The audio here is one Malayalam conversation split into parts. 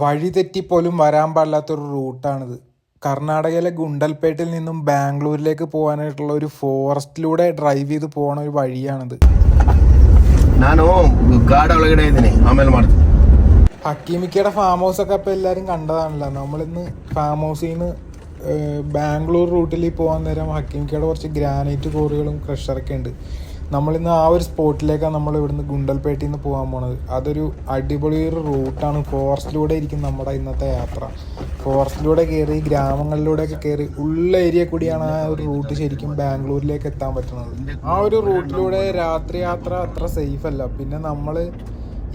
വഴി തെറ്റിപ്പോലും വരാൻ പാടില്ലാത്തൊരു റൂട്ടാണിത് കർണാടകയിലെ ഗുണ്ടൽപേട്ടിൽ നിന്നും ബാംഗ്ലൂരിലേക്ക് പോകാനായിട്ടുള്ള ഒരു ഫോറസ്റ്റിലൂടെ ഡ്രൈവ് ചെയ്ത് പോണ ഒരു വഴിയാണിത് ನಾನು ಗಾಢ ಒಳಗಡೆ ಇದ್ದೀನಿ ಆಮೇಲೆ ಮಾಡ್ತೀನಿ ഹക്കീമിക്കയുടെ ഫാം ഹൗസ് ഒക്കെ ഇപ്പം എല്ലാവരും കണ്ടതാണല്ലോ നമ്മളിന്ന് ഫാം ഹൗസിൽ നിന്ന് ബാംഗ്ലൂർ റൂട്ടിൽ പോകാൻ നേരം ഹക്കീമിക്കയുടെ കുറച്ച് ഗ്രാനൈറ്റ് കോറികളും ക്രഷറൊക്കെ ഉണ്ട് നമ്മളിന്ന് ആ ഒരു സ്പോട്ടിലേക്കാണ് നമ്മൾ ഇവിടുന്ന് ഗുണ്ടൽപേട്ടിൽ നിന്ന് പോകാൻ പോണത്. അതൊരു അടിപൊളി ഒരു റൂട്ടാണ്. ഫോറസ്റ്റിലൂടെ ഇരിക്കും നമ്മുടെ ഇന്നത്തെ യാത്ര. ഫോറസ്റ്റിലൂടെ കയറി ഗ്രാമങ്ങളിലൂടെയൊക്കെ കയറി ഉള്ള ഏരിയ കൂടിയാണ് ആ ഒരു റൂട്ട് ശരിക്കും ബാംഗ്ലൂരിലേക്ക് എത്താൻ പറ്റുന്നത് ആ ഒരു റൂട്ടിലൂടെ രാത്രി യാത്ര അത്ര സേഫ് അല്ല. പിന്നെ നമ്മൾ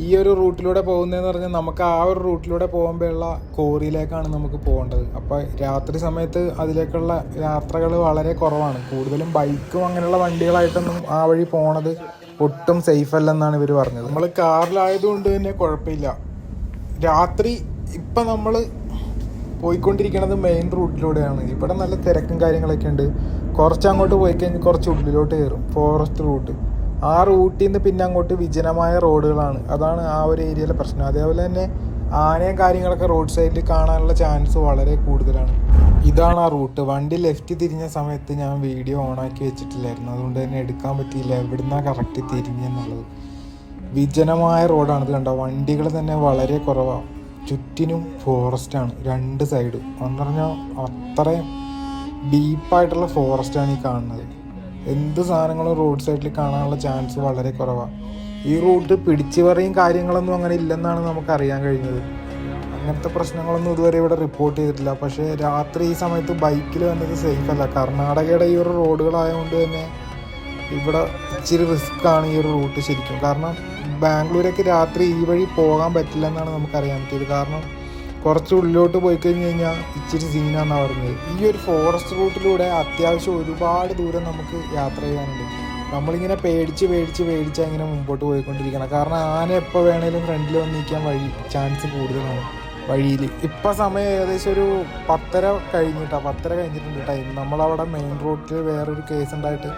ഈ ഒരു റൂട്ടിലൂടെ പോകുന്നതെന്ന് പറഞ്ഞാൽ നമുക്ക് ആ ഒരു റൂട്ടിലൂടെ പോകുമ്പോഴുള്ള കോറിയിലേക്കാണ് നമുക്ക് പോകേണ്ടത്. അപ്പോൾ രാത്രി സമയത്ത് അതിലേക്കുള്ള യാത്രകൾ വളരെ കുറവാണ്. കൂടുതലും ബൈക്കും അങ്ങനെയുള്ള വണ്ടികളായിട്ടൊന്നും ആ വഴി പോണത് ഒട്ടും സേഫ് അല്ലെന്നാണ് ഇവർ പറഞ്ഞത്. നമ്മൾ കാറിലായതുകൊണ്ട് തന്നെ കുഴപ്പമില്ല. രാത്രി ഇപ്പം നമ്മൾ പോയിക്കൊണ്ടിരിക്കുന്നത് മെയിൻ റൂട്ടിലൂടെയാണ്. ഇവിടെ നല്ല തിരക്കും കാര്യങ്ങളൊക്കെ ഉണ്ട് കുറച്ച് അങ്ങോട്ട് പോയി കഴിഞ്ഞാൽ കുറച്ച് ഉള്ളിലോട്ട് കയറും. ഫോറസ്റ്റ് റൂട്ട് ആ റൂട്ടിൽ നിന്ന് പിന്നെ അങ്ങോട്ട് വിജനമായ റോഡുകളാണ്. അതാണ് ആ ഒരു ഏരിയയിലെ പ്രശ്നം. അതേപോലെ തന്നെ ആനയും കാര്യങ്ങളൊക്കെ റോഡ് സൈഡിൽ കാണാനുള്ള ചാൻസ് വളരെ കൂടുതലാണ്. ഇതാണ് ആ റൂട്ട് വണ്ടി ലെഫ്റ്റ് തിരിഞ്ഞ സമയത്ത് ഞാൻ വീഡിയോ ഓണാക്കി വെച്ചിട്ടില്ലായിരുന്നു. അതുകൊണ്ട് തന്നെ എടുക്കാൻ പറ്റിയില്ല. എവിടുന്നാ കറക്റ്റ് തിരിഞ്ഞെന്നുള്ളത് വിജനമായ റോഡാണ് ഇത് കണ്ടോ? വണ്ടികൾ തന്നെ വളരെ കുറവാണ് ചുറ്റിനും ഫോറസ്റ്റാണ് രണ്ട് സൈഡും എന്ന് പറഞ്ഞാൽ അത്രയും ഡീപ്പായിട്ടുള്ള ഫോറസ്റ്റാണ് ഈ കാണുന്നത്. എന്ത് സാധനങ്ങളും റോഡ് സൈഡിൽ കാണാനുള്ള ചാൻസ് വളരെ കുറവാണ് ഈ റൂട്ട് പിടിച്ചു പറയും കാര്യങ്ങളൊന്നും അങ്ങനെ ഇല്ലെന്നാണ് നമുക്ക് അറിയാൻ കഴിഞ്ഞത്. അങ്ങനത്തെ പ്രശ്നങ്ങളൊന്നും ഇതുവരെ ഇവിടെ റിപ്പോർട്ട് ചെയ്തിട്ടില്ല. പക്ഷേ രാത്രി ഈ സമയത്ത് ബൈക്കിൽ വന്നത് സേഫ് അല്ല. കർണാടകയുടെ ഈ ഒരു റോഡുകളായതുകൊണ്ട് തന്നെ ഇവിടെ ഇച്ചിരി ആണ് ഈ ഒരു റൂട്ട് ശരിക്കും. കാരണം ബാംഗ്ലൂരേക്ക് രാത്രി ഈ വഴി പോകാൻ പറ്റില്ല എന്നാണ് നമുക്കറിയാൻ പറ്റിയത്. കാരണം കുറച്ച് ഉള്ളിലോട്ട് പോയി കഴിഞ്ഞ് കഴിഞ്ഞാൽ ഇച്ചിരി സീനാന്നാണ് പറഞ്ഞത്. ഈ ഒരു ഫോറസ്റ്റ് റൂട്ടിലൂടെ അത്യാവശ്യം ഒരുപാട് ദൂരം നമുക്ക് യാത്ര ചെയ്യാനുണ്ട്. നമ്മളിങ്ങനെ പേടിച്ച് പേടിച്ച് പേടിച്ച് ഇങ്ങനെ മുമ്പോട്ട് പോയിക്കൊണ്ടിരിക്കണം. കാരണം ആന എപ്പോൾ വേണേലും ഫ്രണ്ടിൽ വന്ന് നിൽക്കാൻ വഴി ചാൻസ് കൂടുതലാണ് വഴിയിൽ ഇപ്പം സമയം ഏകദേശം ഒരു പത്തര കഴിഞ്ഞിട്ടാണ് പത്തര കഴിഞ്ഞിട്ടുണ്ട് ടൈം നമ്മളവിടെ മെയിൻ റോഡിൽ വേറൊരു കേസ് ഉണ്ടായിട്ട്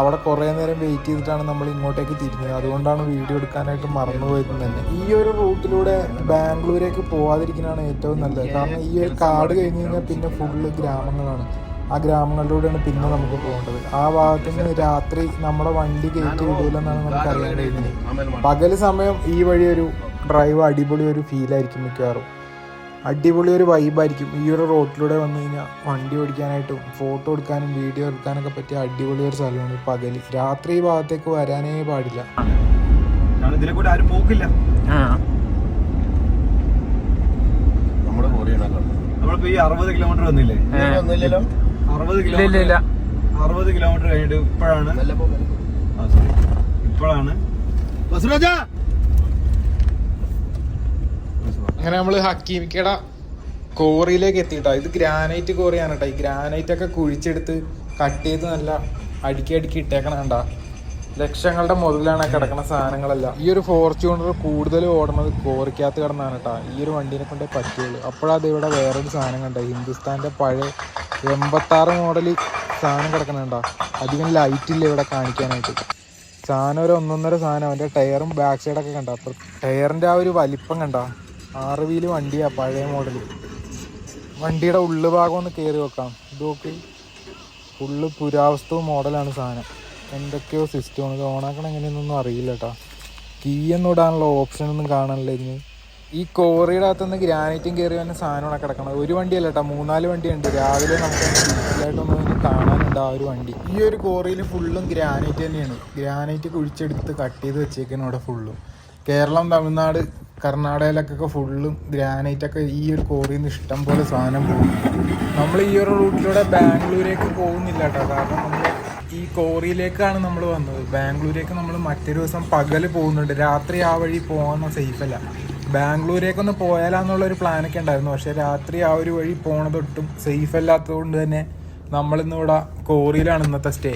അവിടെ കുറേ നേരം വെയിറ്റ് ചെയ്തിട്ടാണ് നമ്മൾ ഇങ്ങോട്ടേക്ക് തിരിഞ്ഞത്. അതുകൊണ്ടാണ് വീഡിയോ എടുക്കാനായിട്ട് മറന്നു പോയത് തന്നെ. ഈ ഒരു റൂട്ടിലൂടെ ബാംഗ്ലൂരേക്ക് പോവാതിരിക്കുന്നതാണ് ഏറ്റവും നല്ലത്. കാരണം ഈ ഒരു കാട് കഴിഞ്ഞ് കഴിഞ്ഞാൽ പിന്നെ ഫുള്ള് ഗ്രാമങ്ങളാണ്. ആ ഗ്രാമങ്ങളിലൂടെയാണ് പിന്നെ നമുക്ക് പോകേണ്ടത്. ആ ഭാഗത്തു നിന്ന് രാത്രി നമ്മുടെ വണ്ടി കയറ്റി വിടൂലെന്നാണ് നമുക്ക് അറിയാൻ കഴിയുന്നത്. പകൽ സമയം ഈ വഴി ഒരു ഡ്രൈവ് അടിപൊളി ഒരു ഫീലായിരിക്കും മിക്കവാറും. അടിപൊളി ഒരു വൈബായിരിക്കും ഈ ഒരു റോട്ടിലൂടെ വന്നു കഴിഞ്ഞാൽ വണ്ടി ഓടിക്കാനായിട്ടും ഫോട്ടോ എടുക്കാനും വീഡിയോ എടുക്കാനൊക്കെ പറ്റിയ അടിപൊളി ഒരു സ്ഥലമാണ് പകൽ. രാത്രി ഈ ഭാഗത്തേക്ക് വരാനേ പാടില്ല. കാരണം ഇതിലെ കൂടെ ആരും പോക്കില്ല. നമ്മളിപ്പോ ഈ അറുപത് കിലോമീറ്റർ വന്നില്ലേ? അറുപത് കിലോമീറ്റർ അറുപത് കിലോമീറ്റർ കഴിഞ്ഞിട്ട് ഇപ്പോഴാണ്. ഇപ്പോഴാണ്. അങ്ങനെ നമ്മൾ ഹക്കീമിക്കട കോറിയിലേക്ക് എത്തിയിട്ടോ. ഇത് ഗ്രാനൈറ്റ് കോറിയാണ് കേട്ടോ. ഈ ഗ്രാനൈറ്റ് ഒക്കെ കുഴിച്ചെടുത്ത് കട്ട് ചെയ്ത് നല്ല അടുക്കി അടുക്കി ഇട്ടേക്കണ കണ്ട. ലക്ഷങ്ങളുടെ മുതലാണ് കിടക്കുന്ന സാധനങ്ങളല്ല. ഈ ഒരു ഫോർച്യൂണർ കൂടുതൽ ഓടുന്നത് കോറിക്കകത്ത് കിടന്നാണ് കേട്ടോ. ഈ ഒരു വണ്ടിനെ കൊണ്ടേ പറ്റുള്ളൂ. അപ്പോഴത് ഇവിടെ വേറൊരു സാധനം കണ്ട. ഹിന്ദുസ്ഥാന്റെ പഴയ എൺപത്താറ് മോഡൽ സാധനം കിടക്കണുണ്ടോ അധികം ലൈറ്റ് ഇല്ല ഇവിടെ കാണിക്കാനായിട്ട്. സാധനം ഒരു ഒന്നൊന്നര സാധനം. അവന്റെ ടയറും ബാക്ക് സൈഡൊക്കെ കണ്ട. അപ്പോൾ ടയറിന്റെ ആ ഒരു വലിപ്പം കണ്ട. ആറ് വീൽ വണ്ടിയാ പഴയ മോഡൽ വണ്ടിയുടെ ഉള്ളു ഭാഗം ഒന്ന് കയറി വെക്കാം ഇത് നോക്കി. ഫുള്ള് പുരാവസ്തു മോഡലാണ് സാധനം. എന്തൊക്കെയോ സിസ്റ്റമാണ് ഇത് ഓണാക്കണം എങ്ങനെയൊന്നും അറിയില്ല കേട്ടോ കീ ഒന്നും ഇടാനുള്ള ഓപ്ഷൻ ഒന്നും കാണാനില്ല ഇതിന്. ഈ കോറിയുടെ അകത്തുനിന്ന് ഗ്രാനൈറ്റും കയറി വന്ന സാധനമാണ് കിടക്കണത്. ഒരു വണ്ടിയല്ല കേട്ടോ മൂന്നാൽ വണ്ടിയുണ്ട്. രാവിലെ നമുക്ക് ഡീറ്റെയിലായിട്ടൊന്നും കാണാനുണ്ട് ആ ഒരു വണ്ടി. ഈ ഒരു കോറിയിൽ ഫുള്ളും ഗ്രാനൈറ്റ് തന്നെയാണ്. ഗ്രാനൈറ്റ് കുഴിച്ചെടുത്ത് കട്ട് ചെയ്ത് വെച്ചേക്കാണ് ഇവിടെ ഫുള്ളും കേരളം തമിഴ്നാട് കർണാടകയിലൊക്കെ ഫുള്ളും ഗ്രാനൈറ്റൊക്കെ ഈ ഒരു കോറിയിൽ നിന്ന് ഇഷ്ടം പോലെ സാധനം പോകും. നമ്മൾ ഈ ഒരു റൂട്ടിലൂടെ ബാംഗ്ലൂരേക്ക് പോകുന്നില്ല കേട്ടോ കാരണം നമ്മൾ ഈ കോറിയിലേക്കാണ് നമ്മൾ വന്നത്. ബാംഗ്ലൂരേക്ക് നമ്മൾ മറ്റൊരു ദിവസം പകൽ പോകുന്നുണ്ട്. രാത്രി ആ വഴി പോകാൻ സേഫല്ല ബാംഗ്ലൂരേക്കൊന്ന് പോയാലാന്നുള്ള ഒരു പ്ലാനൊക്കെ ഉണ്ടായിരുന്നു. പക്ഷേ രാത്രി ആ ഒരു വഴി പോണതൊട്ടും സേഫ് അല്ലാത്തതുകൊണ്ട് തന്നെ നമ്മളിന്നിവിടെ കോറിയിലാണ് ഇന്നത്തെ സ്റ്റേ